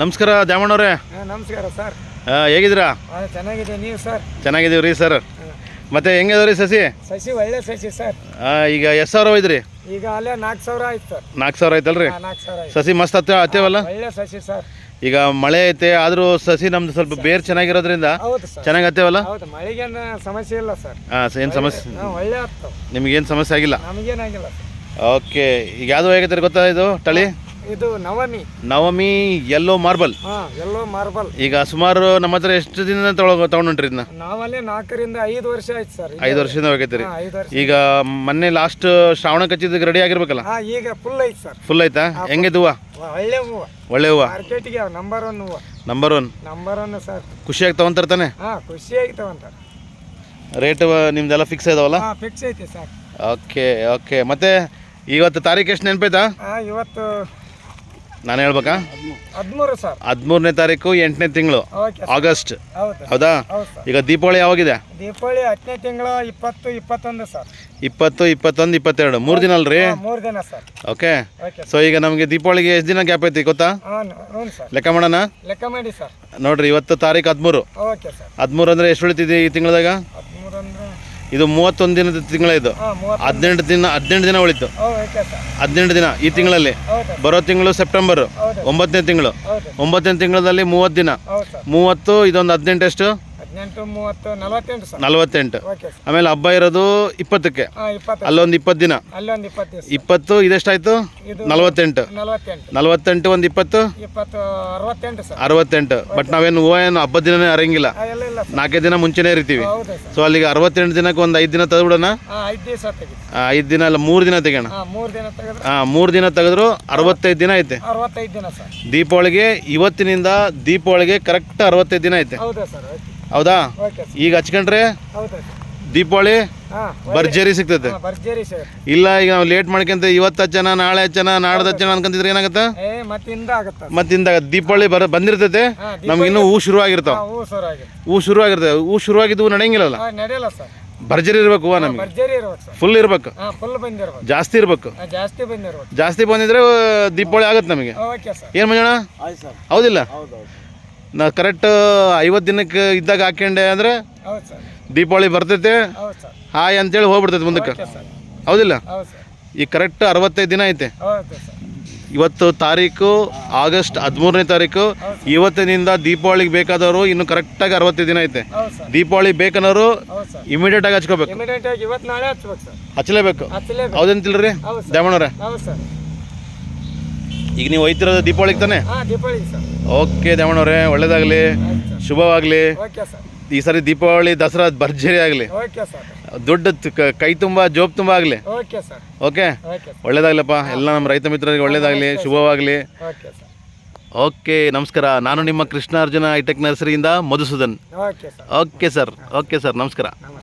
ನಮಸ್ಕಾರ ದ್ಯಾಮಣ್ಣವ್ರೆ ನಮಸ್ಕಾರ ಸರ್. ಹೇಗಿದ್ದೀರಾ? ಚೆನ್ನಾಗಿದೆ ನೀವು ಸರ್? ಚೆನ್ನಾಗಿದ್ದೀವಿ ರೀ ಸರ್ ಮತ್ತೆ ಹೆಂಗಿದಾವ್ರಿ ಸಸಿ? ಸಸಿ ಒಳ್ಳೆ ಸಸಿ ಸರ್. ಈಗ ಎಷ್ಟು ಸಾವಿರ ಹೋಯ್ದ್ರಿ? ಈಗ ಅಲ್ಲೇ ನಾಲ್ಕು ಸಾವಿರ ಆಯ್ತು ಸರ್. ನಾಲ್ಕು ಸಾವಿರ ಆಯ್ತಲ್ರಿ? ಸಸಿ ಮಸ್ತ್ ಹತ್ತ ಹತ್ತೇವಲ್ಲ ಒಳ್ಳೆ ಸಸಿ ಸರ್. ಈಗ ಮಳೆ ಐತೆ ಆದರೂ ಸಸಿ ನಮ್ದು ಸ್ವಲ್ಪ ಬೇರ್ ಚೆನ್ನಾಗಿರೋದ್ರಿಂದ ಚೆನ್ನಾಗಿ ಹತ್ತೇವಲ್ಲ ಮಳೆಗೇನು ಸಮಸ್ಯೆ ಇಲ್ಲ ಸರ್. ಹಾಂ ಏನು ಸಮಸ್ಯೆ ಒಳ್ಳೆ ನಿಮ್ಗೇನು ಸಮಸ್ಯೆ ಆಗಿಲ್ಲ? ನಮಗೇನಾಗಿಲ್ಲ ಓಕೆ ಈಗ ಯಾವ್ದು ಹೇಗೈತೆ ಗೊತ್ತಾ ಇದು ತಳಿ? ಇದು ನವಮಿ. ನವಮಿ ಯೆಲ್ಲೋ ಮಾರ್ಬಲ್ ಹಾಂ ಎಲ್ಲೋ ಮಾರ್ಬಲ್ ಈಗ ಸುಮಾರು ನಮ್ಮ ಹತ್ರ ಎಷ್ಟು ದಿನ ತಗೊಳ್ ತಗೊಂಡ್ರಿ ಇದನ್ನ? ನಾವಲ್ಲೇ ನಾಲ್ಕರಿಂದ ಐದು ವರ್ಷ ಆಯ್ತು ಸರ್. ಐದು ವರ್ಷದಿಂದ ಹೋಗೈತೆ ರೀ ಐದು ವರ್ಷ ಈಗ ಮೊನ್ನೆ ಲಾಸ್ಟ್ ಶ್ರಾವಣ ಕಚ್ಚಿದ್ದಕ್ಕೆ ರೆಡಿ ಆಗಿರ್ಬೇಕಲ್ಲ? ಹಾಂ ಈಗ ಫುಲ್ ಐತೆ ಸರ್. ಫುಲ್ ಐತಾ ಹೆಂಗೆ ಹೂವು? ಒಳ್ಳೆ ಹೂವು. ಒಳ್ಳೆ ಹೂವು? ಮಾರ್ಕೆಟಿಗೆ ನಂಬರ್ ಒನ್ ಹೂವು. Number one number one sir. ಖುಷಿಯಾಗಿ ತಗೊಂತಾರೆ ತಾನೆ? ಹಾಂ ಖುಷಿಯಾಗಿ ತಗೊಂತಾರೆ. ರೇಟ್ ನಿಮ್ದೆಲ್ಲ ಫಿಕ್ಸ್ ಇದಾವಲ್ಲ? ಹಾಂ ಫಿಕ್ಸ್ ಐತೆ ಸರ್. ಓಕೆ ಓಕೆ ಮತ್ತೆ ಇವತ್ತು ತಾರೀಕು ಎಷ್ಟು ನೆನಪೈತಾ? ಹಾಂ ಇವತ್ತು ನಾನು ಹೇಳ್ಬೇಕಾ? ಹದಿಮೂರು ಸರ್. ಹದಿಮೂರನೇ ತಾರೀಕು ಎಂಟನೇ ತಿಂಗಳು. Okay August. ಹೌದು. ಹೌದಾ? ಈಗ ದೀಪಾವಳಿ ಯಾವಾಗಿದೆ? ದೀಪಾವಳಿ ಹತ್ತನೇ ತಿಂಗಳು ಇಪ್ಪತ್ತು ಇಪ್ಪತ್ತೊಂದು ಸರ್. ಇಪ್ಪತ್ತು ಇಪ್ಪತ್ತೊಂದು ಇಪ್ಪತ್ತೆರಡು. ಮೂರು ದಿನ ಅಲ್ರಿ ಮೂರು ದಿನ ಸರ್. ಓಕೆ. ಓಕೆ ಸೊ ಈಗ ನಮಗೆ ದೀಪಾವಳಿಗೆ ಎಷ್ಟು ದಿನ ಗ್ಯಾಪ್ ಐತಿ ಗೊತ್ತಾ? ಹಾಂ ಹ್ಞೂ ಸರ್. ಲೆಕ್ಕ ಮಾಡೋಣ. ಲೆಕ್ಕ ಮಾಡಿ ಸರ್. ನೋಡ್ರಿ ಇವತ್ತು ತಾರೀಕು ಹದಿಮೂರು. Okay sir. ಹದಿಮೂರು ಅಂದರೆ ಎಷ್ಟು ಉಳಿತಿದೆ ಈ ತಿಂಗಳದಾಗ? ಇದು ಮೂವತ್ತೊಂದು ದಿನದ ತಿಂಗಳ ಇದು. ಹದಿನೆಂಟು ದಿನ ಹದಿನೆಂಟು ದಿನ ಉಳಿತು. ಹದಿನೆಂಟು ದಿನ ಈ ತಿಂಗಳಲ್ಲಿ. ಬರೋ ತಿಂಗಳು ಸೆಪ್ಟೆಂಬರು ಒಂಬತ್ತನೇ ತಿಂಗಳು. ಒಂಬತ್ತನೇ ತಿಂಗಳಲ್ಲಿ ಮೂವತ್ತು ದಿನ. ಮೂವತ್ತು ಇದೊಂದು ಹದಿನೆಂಟು ಎಷ್ಟು ಮೂವತ್ತು ನಲವತ್ತೆಂಟು ಸರ್. ನಲವತ್ತೆಂಟು. Okay sir. ಆಮೇಲೆ ಹಬ್ಬ ಇರೋದು ಇಪ್ಪತ್ತಕ್ಕೆ. ಹಾಂ ಇಪ್ಪತ್ತು ಅಲ್ಲೊಂದು ಇಪ್ಪತ್ತು ದಿನ ಅಲ್ಲೊಂದು ಇಪ್ಪತ್ತು ದಿವಸ ಇಪ್ಪತ್ತು ಇದೆಷ್ಟಾಯ್ತು? ಇದು ನಲವತ್ತೆಂಟು. ನಲವತ್ತೆಂಟು. ನಲವತ್ತೆಂಟು ಒಂದು ಇಪ್ಪತ್ತು? ಇಪ್ಪತ್ತು ಅರವತ್ತೆಂಟು ಸರ್. ಅರವತ್ತೆಂಟು. ಬಟ್ ನಾವೇನು ಹೂವು ಏನು ಹಬ್ಬದ ದಿನನೇ ಅರಂಗಿಲ್ಲ. ಹಾಂ ಎಲ್ಲ ಇಲ್ಲ ಸರ್. ನಾಲ್ಕೈದು ದಿನ ಮುಂಚೆನೇ ಇರ್ತೀವಿ. ಹೌದು ಸರ್. ಸೊ ಅಲ್ಲಿಗೆ ಅರವತ್ತೆಂಟು ದಿನಕ್ಕೆ ಒಂದು ಐದು ದಿನ ತೆಗೆದ್ಬಿಡೋಣ? ಹಾಂ ಐದು ದಿವಸ ತೆಗಿತು ಐದು ದಿನ ಅಲ್ಲ ಮೂರು ದಿನ ತೆಗೋಣ ಹಾಂ ಮೂರು ದಿನ ತೆಗೆದ್ರೆ? ಹಾಂ ಮೂರು ದಿನ ತೆಗೆದ್ರು ಅರವತ್ತೈದು ದಿನ ಐತೆ. ಅರವತ್ತೈದು ದಿನ ಸರ್. ದೀಪಾವಳಿಗೆ ಇವತ್ತಿನಿಂದ ದೀಪಾವಳಿಗೆ ಕರೆಕ್ಟ್ ಅರವತ್ತೈದು ದಿನ ಐತೆ. ಹೌದಾ ಸರ್ ಓಕೆ ಹೌದಾ? ಈಗ ಹಚ್ಕೊಂಡ್ರೆ ದೀಪಾವಳಿ ಭರ್ಜರಿ ಸಿಗ್ತೈತೆ. ಸರ್. ಇಲ್ಲ ಈಗ ನಾವು ಲೇಟ್ ಮಾಡ್ಕೊಂತ ಇವತ್ತು ಹಚ್ಚನ ನಾಳೆ ಹಚ್ಚನ ನಾಡ್ದು ಹಚ್ಚನ ಅನ್ಕೊಂತಿದ್ರೆ ಏನಾಗತ್ತ? ಮತ್ತಿಂದ ಆಗುತ್ತೆ ಮತ್ತೆ ಇಂದ ದೀಪಾವಳಿ ಬರ ಬಂದಿರ್ತೈತೆ. ನಮ್ಗೆ ಇನ್ನೂ ಹೂ ಶುರು ಆಗಿರ್ತಾವ. ಹಾಂ ಹೂ ಶುರು ಆಗಿರ್ತದೆ ಹೂ ಶುರು ಆಗಿದ್ದು ನಡೆಯಂಗಿಲ್ಲಲ್ಲ? ನಡೆಯಲ್ಲ ಸರ್. ಭರ್ಜರಿ ಇರ್ಬೇಕು ಹೂವ ನಮಗೆ. ಭರ್ಜರಿ ಇರ್ಬೇಕು ಸರ್. ಫುಲ್ ಇರ್ಬೇಕು. ಹಾಂ ಫುಲ್ ಬಂದಿರ್ಬೇಕು. ಜಾಸ್ತಿ ಇರ್ಬೇಕು. ಜಾಸ್ತಿ ಬಂದಿದ್ರೆ ದೀಪಾವಳಿ ಆಗತ್ತೆ ನಮಗೆ. ಏನ್ ಸರ್. ಏನು ಮಂಜಣ್ಣ ಹೌದಿಲ್ಲ? ಹೌದು ಹೌದು. ನಾ ಕರೆಕ್ಟ್ ಐವತ್ತು ದಿನಕ್ಕೆ ಇದ್ದಾಗ ಹಾಕೊಂಡೆ ಅಂದ್ರೆ ದೀಪಾವಳಿ ಬರ್ತೈತೆ. ಹಾಯ್ ಅಂತೇಳಿ ಹೋಗ್ಬಿಡ್ತೈತೆ ಮುಂದಕ್ಕೆ. ಹೌದಿಲ್ಲ? ಈಗ ಕರೆಕ್ಟ್ ಅರವತ್ತೈದು ದಿನ ಐತೆ. ಇವತ್ತು ತಾರೀಕು ಆಗಸ್ಟ್ ಹದಿಮೂರನೇ ತಾರೀಕು. ಇವತ್ತಿನಿಂದ ದೀಪಾವಳಿಗೆ ಬೇಕಾದವರು ಇನ್ನು ಕರೆಕ್ಟಾಗಿ ಅರವತ್ತೈದು ದಿನ ಐತೆ. ದೀಪಾವಳಿ ಬೇಕನ್ನೋರು ಇಮಿಡಿಯೇಟ್ ಆಗಿ ಹಚ್ಕೋಬೇಕು. ಹಚ್ಚಲೇಬೇಕು. ಹೌದೇನ್ ಹೌದಂತಿಲ್ರಿ ಹೌದು ದ್ಯಾಮಣ್ಣವ್ರೆ. ಈಗ ನೀವು ಹೋಯ್ತಿರೋದು ದೀಪಾವಳಿಗೆ ತಾನೆ? ಓಕೆ ದೇವಣ್ಣವ್ರೆ ಒಳ್ಳೇದಾಗಲಿ. ಶುಭವಾಗಲಿ. ಈ ಸರಿ ದೀಪಾವಳಿ ದಸರಾ ಭರ್ಜರಿ ಆಗಲಿ. ದೊಡ್ಡ ಕೈ ತುಂಬ ಜೋಬ್ ತುಂಬ ಆಗಲಿ. ಓಕೆ ಒಳ್ಳೇದಾಗ್ಲಪ್ಪ. ಎಲ್ಲ ನಮ್ಮ ರೈತ ಮಿತ್ರರಿಗೆ ಒಳ್ಳೇದಾಗಲಿ. ಶುಭವಾಗಲಿ. ಓಕೆ ನಮಸ್ಕಾರ. ನಾನು ನಿಮ್ಮ ಕೃಷ್ಣಾರ್ಜುನ ಹೈಟೆಕ್ ನರ್ಸರಿಯಿಂದ Madhusudan. Okay sir. Okay sir. ನಮಸ್ಕಾರ.